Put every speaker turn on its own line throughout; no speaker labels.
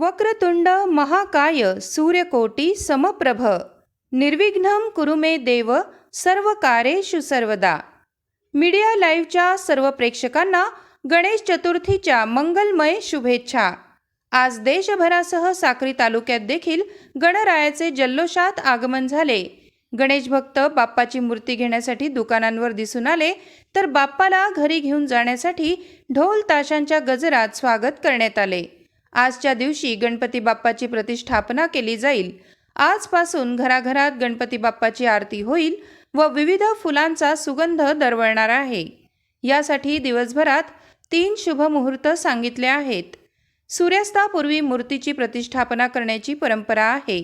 वक्रतुंड महाकाय सूर्यकोटी समप्रभ। निर्विघ्न कुरु मे देव सर्व कारेषु सर्वदा। मीडिया लाईव्हच्या सर्व प्रेक्षकांना गणेश चतुर्थीच्या मंगलमय शुभेच्छा। आज देशभरासह साक्री तालुक्यात देखील गणरायाचे जल्लोषात आगमन झाले। गणेश भक्त बाप्पाची मूर्ती घेण्यासाठी दुकानांवर दिसून आले तर बाप्पाला घरी घेऊन जाण्यासाठी ढोल ताशांच्या गजरात स्वागत करण्यात आले। आजच्या दिवशी गणपती बाप्पाची प्रतिष्ठापना केली जाईल. आजपासून घराघरात गणपती बाप्पाची आरती होईल व विविध फुलांचा सुगंध दरवळणार आहे. यासाठी दिवसभरात तीन शुभ मुहूर्त सांगितले आहेत. सूर्यास्तापूर्वी मूर्तीची प्रतिष्ठापना करण्याची परंपरा आहे.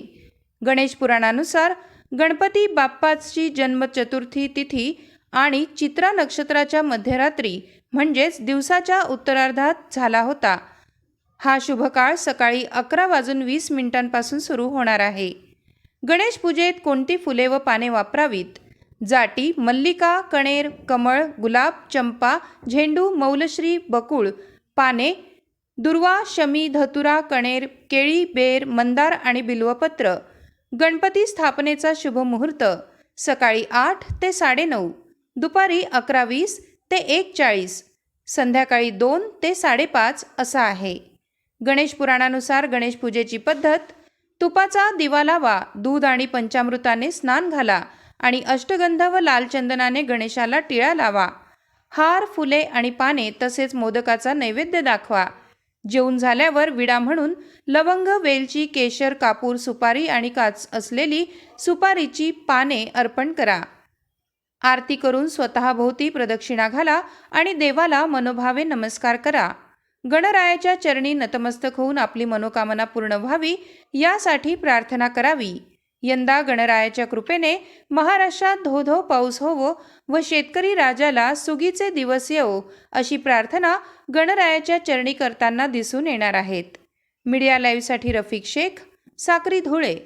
गणेश पुराणानुसार गणपती बाप्पाची जन्म चतुर्थी तिथी आणि चित्रा नक्षत्राच्या मध्यरात्री म्हणजेच दिवसाच्या उत्तरार्धात झाला होता. हा शुभ काळ सकाळी अकरा वाजून वीस मिनिटांपासून सुरू होणार आहे. गणेश पूजेत कोणती फुले व पाने वापरावीत? जाटी मल्लिका कणेर कमळ गुलाब चंपा झेंडू मौलश्री बकुळ पाने दुर्वा शमी धतुरा कणेर केळी बेर मंदार आणि बिल्वपत्र. गणपती स्थापनेचा शुभ मुहूर्त सकाळी आठ ते साडेनऊ दुपारी अकरा वीस ते एक चाळीस संध्याकाळी दोन ते साडेपाच असा आहे. गणेश पुराणानुसार गणेश पूजेची पद्धत तुपाचा दिवा लावा दूध आणि पंचामृताने स्नान घाला आणि अष्टगंध व लाल चंदनाने गणेशाला टिळा लावा. हार फुले आणि पाने तसेच मोदकाचा नैवेद्य दाखवा. जेवून झाल्यावर विडा म्हणून लवंग वेलची केशर कापूर सुपारी आणि काच असलेली सुपारीची पाने अर्पण करा. आरती करून स्वतःभोवती प्रदक्षिणा घाला आणि देवाला मनोभावे नमस्कार करा. गणरायाच्या चरणी नतमस्तक होऊन आपली मनोकामना पूर्ण व्हावी यासाठी प्रार्थना करावी. यंदा गणरायाच्या कृपेने महाराष्ट्रात धो धो पाऊस होवो व शेतकरी राजाला सुगीचे दिवस येवो अशी प्रार्थना गणरायाच्या चरणी करताना दिसून येणार आहेत. मीडिया लाईव्हसाठी रफिक शेख साक्री धुळे.